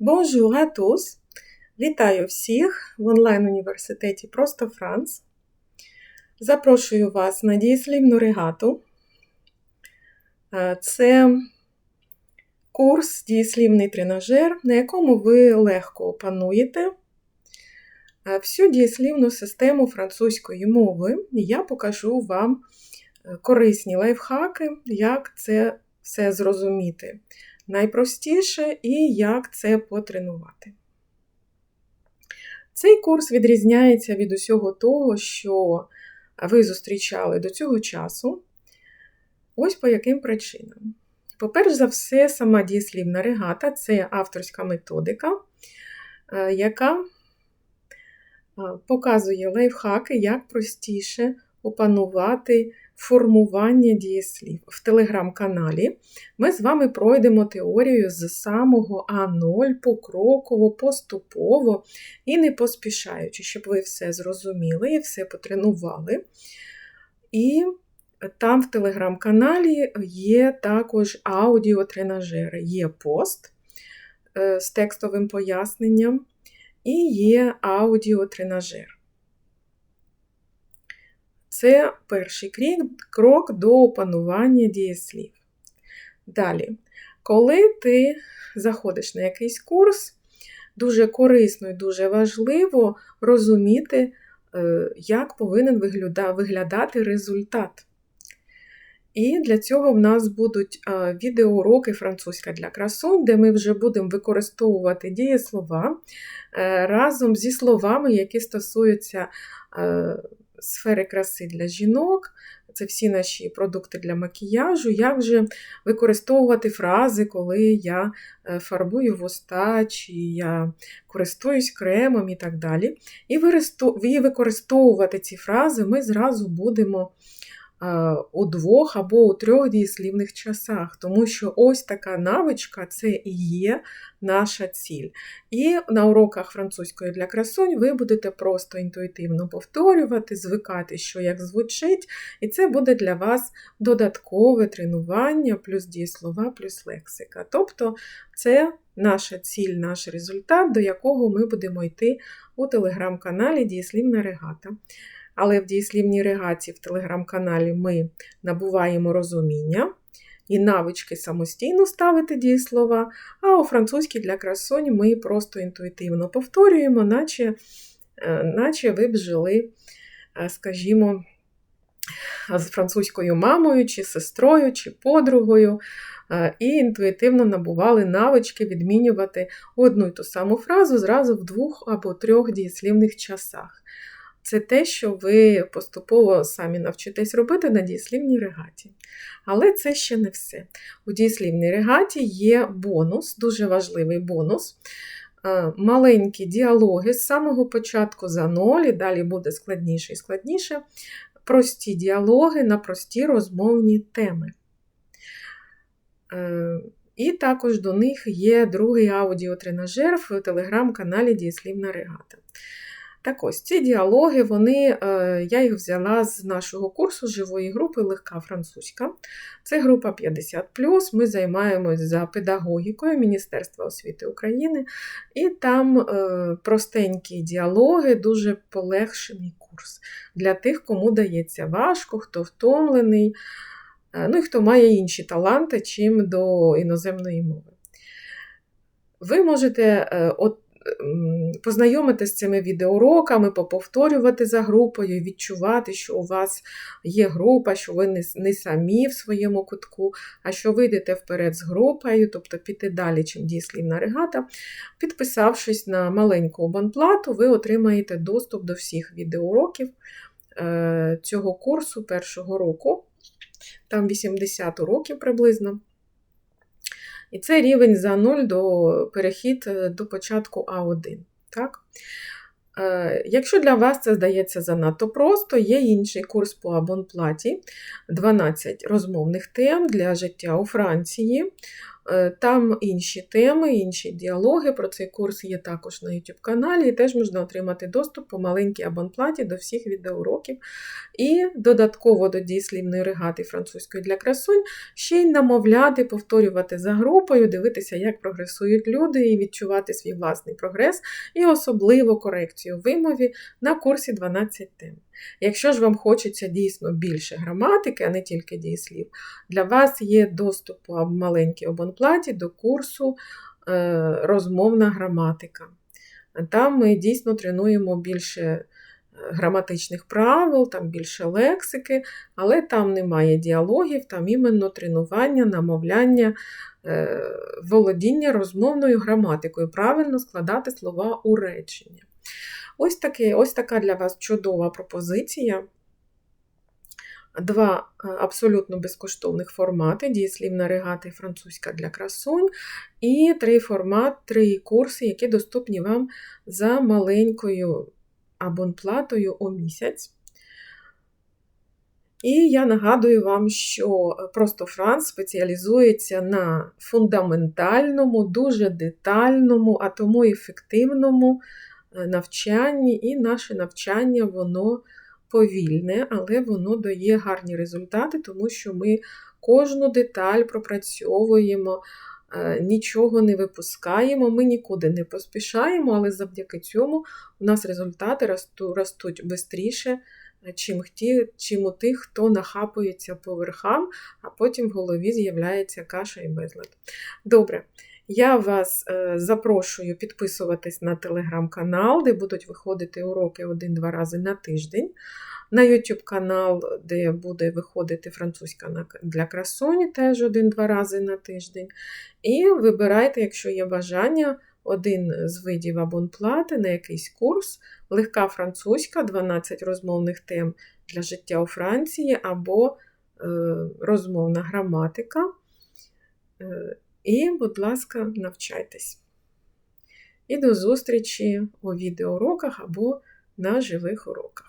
Bonjour à tous! Вітаю всіх в онлайн-університеті Просто Франц. Запрошую вас на дієслівну регату. Е, Це курс дієслівний тренажер, на якому ви легко опануєте е, всю дієслівну систему французької мови. І я покажу вам е, корисні лайфхаки, як це все зрозуміти найпростіше і як це потренувати. Цей курс відрізняється від усього того, що ви зустрічали до цього часу. Ось по яким причинам. По-перше за все, сама дієслівна регата це авторська методика, е, яка е, показує лайфхаки, як простіше опанувати формування дієслів. В телеграм-каналі ми з вами пройдемо теорію з самого А0 покроково, поступово і не поспішаючи, щоб ви все зрозуміли і все потренували. І там в телеграм-каналі є також аудіотренажери, є пост е, з текстовим поясненням і є аудіотренажер. Це перший крок до опанування дієслів. Далі, коли ти заходиш на якийсь курс, дуже корисно і дуже важливо розуміти, е, як повинен виглядати результат. І для цього в нас будуть е, відеоуроки французька для красунь, де ми вже будемо використовувати дієслова е, разом зі словами, які стосуються сфери краси для жінок, це всі наші продукти для макіяжу, як же використовувати фрази, коли я е, фарбую вуста, чи я користуюсь кремом і так далі. І використовувати ці фрази ми зразу будемо у двох або у трьох дієслівних часах, тому що ось така навичка це і є наша ціль. І на уроках французької для красунь ви будете просто інтуїтивно повторювати, звикати, що як звучить, і це буде для вас додаткове тренування, плюс дієслова, плюс лексика. Тобто це наша ціль, наш результат, до якого ми будемо йти у телеграм-каналі Дієслівна регата. Але в дієслівній регаці в телеграм-каналі ми набуваємо розуміння і навички самостійно ставити дієслова, а у французькій для красонь ми просто інтуїтивно повторюємо, наче, е, наче ви б жили, е, скажімо, з французькою мамою, чи сестрою, чи подругою. Е, і інтуїтивно набували навички відмінювати одну й ту саму фразу зразу в двох або трьох дієслівних часах це те, що ви поступово самі навчитесь робити на дієслівній регаті. Але це ще не все. У дієслівній регаті є бонус, дуже важливий бонус. Маленькі діалоги з самого початку за ноль, і далі буде складніше і складніше. Прості діалоги на прості розмовні теми. Е, і також до них є другий аудіотренажер в телеграм-каналі Дієслівна Регата. Так ось ці діалоги, вони, е, я їх взяла з нашого курсу живої групи Легка французька. Це група 50. Ми займаємось за педагогікою Міністерства освіти України, і там е, простенькі діалоги, дуже полегшений курс для тих, кому дається важко, хто втомлений, е, ну і хто має інші таланти, чим до іноземної мови. Ви можете от познайомити з цими відеоуроками, поповторювати за групою, відчувати, що у вас є група, що ви не, самі в своєму кутку, а що ви йдете вперед з групою, тобто піти далі, чим дієслівна регата. Підписавшись на маленьку абонплату, ви отримаєте доступ до всіх відеоуроків е, цього курсу першого року. Там 80 уроків приблизно. І це рівень за 0 до перехід е, до початку А1. Так? Е, якщо для вас це здається занадто просто, є інший курс по абонплаті 12 розмовних тем для життя у Франції. Е, Там інші теми, інші діалоги. Про цей курс є також на YouTube каналі, і теж можна отримати доступ по маленькій абонплаті до всіх відеоуроків. І додатково до дієслівної регати французької для красунь ще й намовляти, повторювати за групою, дивитися, як прогресують люди, і відчувати свій власний прогрес, і особливо корекцію вимові на курсі 12 тем. Якщо ж вам хочеться дійсно більше граматики, а не тільки дієслів, для вас є доступ по маленькій абонплаті до курсу е, розмовна граматика. Там ми дійсно тренуємо більше е, граматичних правил, там більше лексики, але там немає діалогів, там іменно тренування, намовляння, е, володіння розмовною граматикою, правильно складати слова у речення. Ось, таке, ось така для вас чудова пропозиція. Два е, абсолютно безкоштовних формати: дієслівна регата і французька для красунь, і три формат, три курси, які доступні вам за маленькою абонплатою у місяць. І я нагадую вам, що просто Франц спеціалізується на фундаментальному, дуже детальному, а тому ефективному навчанні, і наше навчання, воно повільне, але воно дає гарні результати, тому що ми кожну деталь пропрацьовуємо, нічого не випускаємо, ми нікуди не поспішаємо, але завдяки цьому у нас результати ростуть швидше, чим, ті, чим у тих, хто нахапується по верхам, а потім в голові з'являється каша і безлад. Добре. Я вас запрошую підписуватись на телеграм-канал, де будуть виходити уроки один-два рази на тиждень. На YouTube канал, де буде виходити французька для красуні, теж один-два рази на тиждень. І вибирайте, якщо є бажання, один з видів абонплати на якийсь курс, легка французька, 12 розмовних тем для життя у Франції, або е, розмовна граматика. І, будь ласка, навчайтесь. І до зустрічі у відеоуроках або на живих уроках.